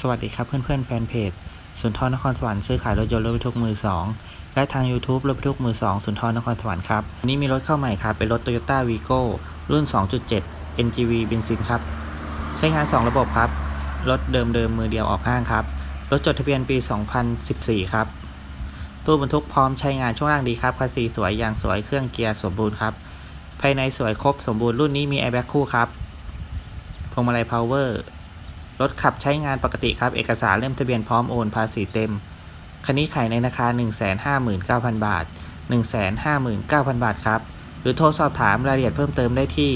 สวัสดีครับเพื่อนๆแฟนเพจสุนทรนครสวรรค์ซื้อขายรถยนต์รถบรรทุกมือสองและทาง YouTube รถบรรทุกมือสองสุนทรนครสวรรค์ครับวันนี้มีรถเข้าใหม่ครับ เป็นรถ Toyota Vigo รุ่น 2.7 NGV เบนซินครับ ใช้งาน 2 ระบบครับ รถเดิมๆมือเดียวออกห้างครับ รถจดทะเบียนปี 2014 ครับ ตู้บรรทุกพร้อมใช้งานช่วงล่างดีครับคัสซีสวยยางสวยเครื่องเกียร์สมบูรณ์ครับภายในสวยครบสมบูรณ์รุ่นนี้มีแอร์แบ็กคู่ครับพวงมาลัยพาวเวอร์ รถขับใช้งานปกติครับ เอกสารเล่มทะเบียนพร้อมโอนภาษีเต็ม คันนี้ขายในราคา 159,000 บาท 159,000 บาทครับ หรือโทรสอบถามรายละเอียดเพิ่มเติมได้ที่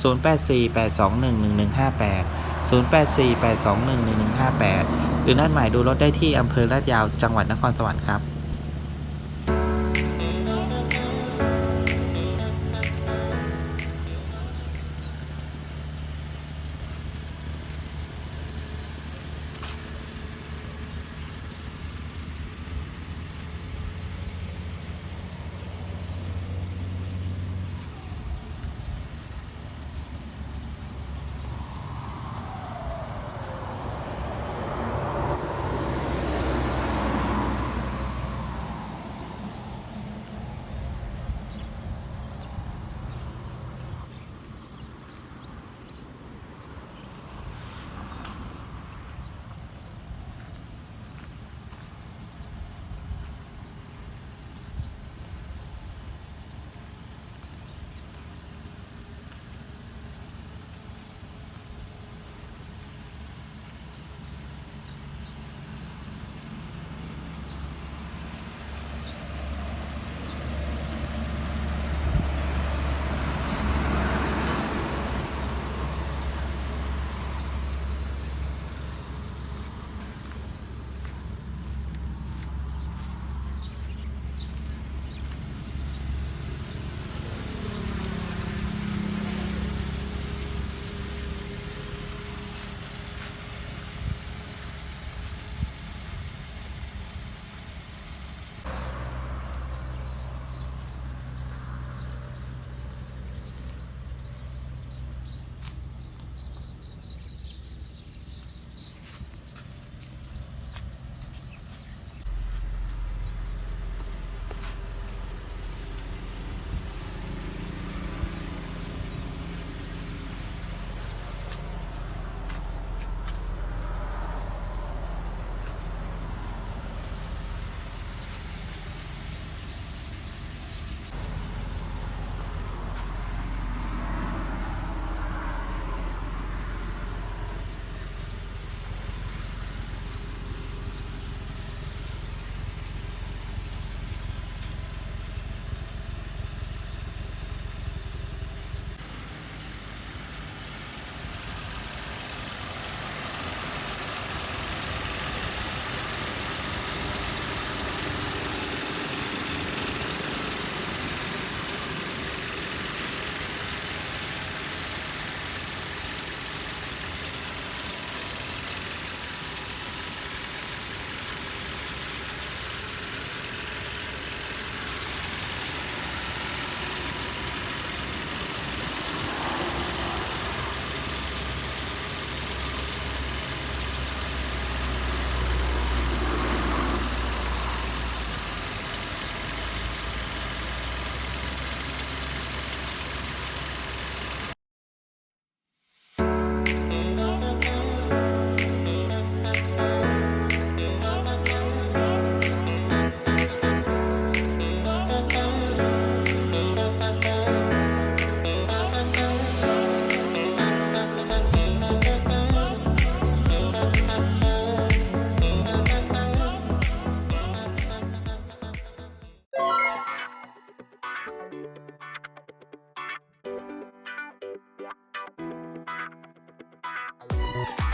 0848211158 0848211158 หรือนัดหมายดูรถได้ที่อำเภอลาดยาวจังหวัดนครสวรรค์ครับ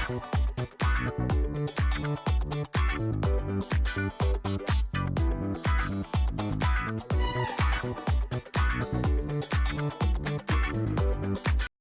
Thank you.